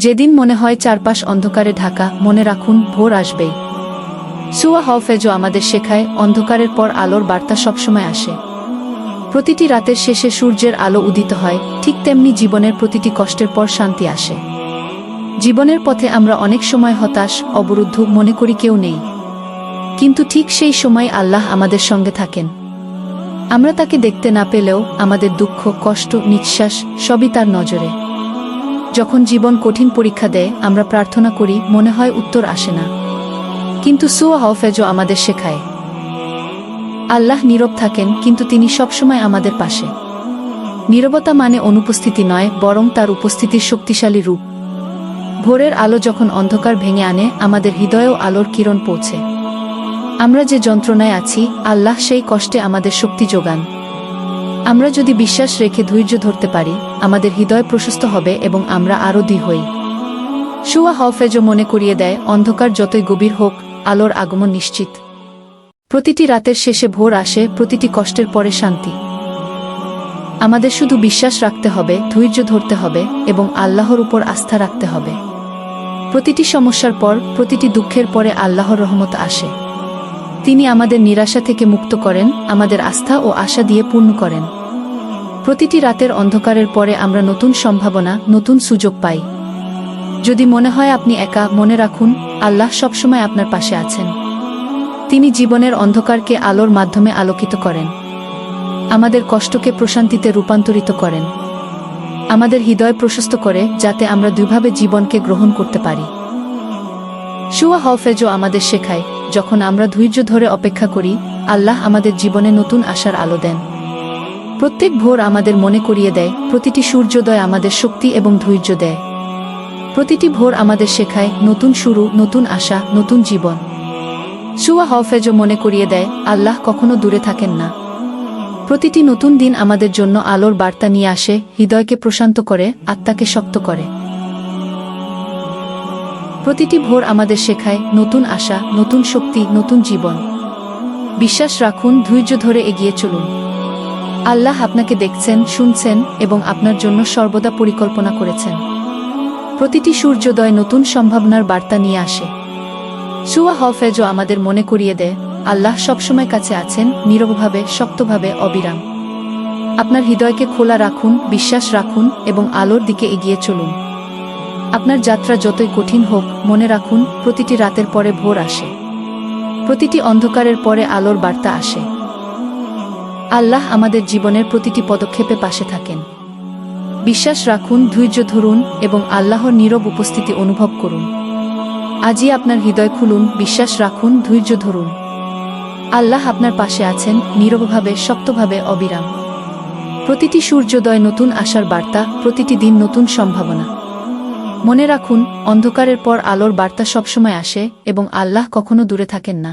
যেদিন মনে হয় চারপাশ অন্ধকারে ঢাকা, মনে রাখুন ভোর আসবেই। সুয়া হফেজও আমাদের শেখায়, অন্ধকারের পর আলোর বার্তা সবসময় আসে। প্রতিটি রাতের শেষে সূর্যের আলো উদিত হয়, ঠিক তেমনি জীবনের প্রতিটি কষ্টের পর শান্তি আসে। জীবনের পথে আমরা অনেক সময় হতাশ, অবরুদ্ধ, মনে করি কেউ নেই। কিন্তু ঠিক সেই সময় আল্লাহ আমাদের সঙ্গে থাকেন। আমরা তাকে দেখতে না পেলেও আমাদের দুঃখ, কষ্ট, নিঃশ্বাস সবই তার নজরে। যখন জীবন কঠিন পরীক্ষা দেয়, আমরা প্রার্থনা করি, মনে হয় উত্তর আসে না। কিন্তু সুয়া হফেজও আমাদের শেখায়। আল্লাহ নীরব থাকেন, কিন্তু তিনি সবসময় আমাদের পাশে। নীরবতা মানে অনুপস্থিতি নয়, বরং তার উপস্থিতির শক্তিশালী রূপ। ভোরের আলো যখন অন্ধকার ভেঙে আনে, আমাদের হৃদয়েও আলোর কিরণ পৌঁছে। আমরা যে যন্ত্রণায় আছি, আল্লাহ সেই কষ্টে আমাদের শক্তি যোগান। আমরা যদি বিশ্বাস রেখে ধৈর্য ধরতে পারি, আমাদের হৃদয় প্রশস্ত হবে এবং আমরা আরও দি হই। সুয়া হফেজও মনে করিয়ে দেয়, অন্ধকার যতই গভীর হোক, আলোর আগমন নিশ্চিত। প্রতিটি রাতের শেষে ভোর আসে, প্রতিটি কষ্টের পরে শান্তি। আমাদের শুধু বিশ্বাস রাখতে হবে, ধৈর্য ধরতে হবে এবং আল্লাহর উপর আস্থা রাখতে হবে। প্রতিটি সমস্যার পর, প্রতিটি দুঃখের পরে আল্লাহর রহমত আসে। তিনি আমাদের নিরাশা থেকে মুক্ত করেন, আমাদের আস্থা ও আশা দিয়ে পূর্ণ করেন। প্রতিটি রাতের অন্ধকারের পরে আমরা নতুন সম্ভাবনা, নতুন সুযোগ পাই। যদি মনে হয় আপনি একা, মনে রাখুন, আল্লাহ সবসময় আপনার পাশে আছেন। তিনি জীবনের অন্ধকারকে আলোর মাধ্যমে আলোকিত করেন। আমাদের কষ্টকে প্রশান্তিতে রূপান্তরিত করেন। আমাদের হৃদয় প্রশস্ত করে, যাতে আমরা দুইভাবে জীবনকে গ্রহণ করতে পারি। সুয়া হফেজও আমাদের শেখায় যখন আমরা ধৈর্য ধরে অপেক্ষা করি, আল্লাহ আমাদের জীবনে নতুন আশার আলো দেন। প্রত্যেক ভোর আমাদের মনে করিয়ে দেয়, প্রতিটি সূর্যোদয় আমাদের শক্তি এবং ধৈর্য দেয়। প্রতিটি ভোর আমাদের শেখায়, নতুন শুরু, নতুন আশা, নতুন জীবন। সুয়া হফেজও মনে করিয়ে দেয়, আল্লাহ কখনো দূরে থাকেন না। প্রতিটি নতুন দিন আমাদের জন্য আলোর বার্তা নিয়ে আসে, হৃদয়কে প্রশান্ত করে, আত্মাকে শক্ত করে। প্রতিটি ভোর আমাদের শেখায় নতুন আশা, নতুন শক্তি, নতুন জীবন। বিশ্বাস রাখুন, ধৈর্য ধরে এগিয়ে চলুন। আল্লাহ আপনাকে দেখছেন, শুনছেন এবং আপনার জন্য সর্বদা পরিকল্পনা করেছেন। প্রতিটি সূর্যোদয় নতুন সম্ভাবনার বার্তা নিয়ে আসে। সুয়া হফেজও আমাদের মনে করিয়ে দেয়, আল্লাহ সবসময় কাছে আছেন, নীরবভাবে, শক্তভাবে, অবিরাম। আপনার হৃদয়কে খোলা রাখুন, বিশ্বাস রাখুন এবং আলোর দিকে এগিয়ে চলুন। আপনার যাত্রা যতই কঠিন হোক, মনে রাখুন, প্রতিটি রাতের পরে ভোর আসে। প্রতিটি অন্ধকারের পরে আলোর বার্তা আসে। আল্লাহ আমাদের জীবনের প্রতিটি পদক্ষেপে পাশে থাকেন। বিশ্বাস রাখুন, ধৈর্য ধরুন এবং আল্লাহর নীরব উপস্থিতি অনুভব করুন। আজই আপনার হৃদয় খুলুন, বিশ্বাস রাখুন, ধৈর্য ধরুন। আল্লাহ আপনার পাশে আছেন, নীরবভাবে, শক্তভাবে, অবিরাম। প্রতিটি সূর্যোদয় নতুন আশার বার্তা, প্রতিটি দিন নতুন সম্ভাবনা। মনে রাখুন অন্ধকারের পর আলোর বার্তা সবসময় আসে এবং আল্লাহ কখনো দূরে থাকেন না।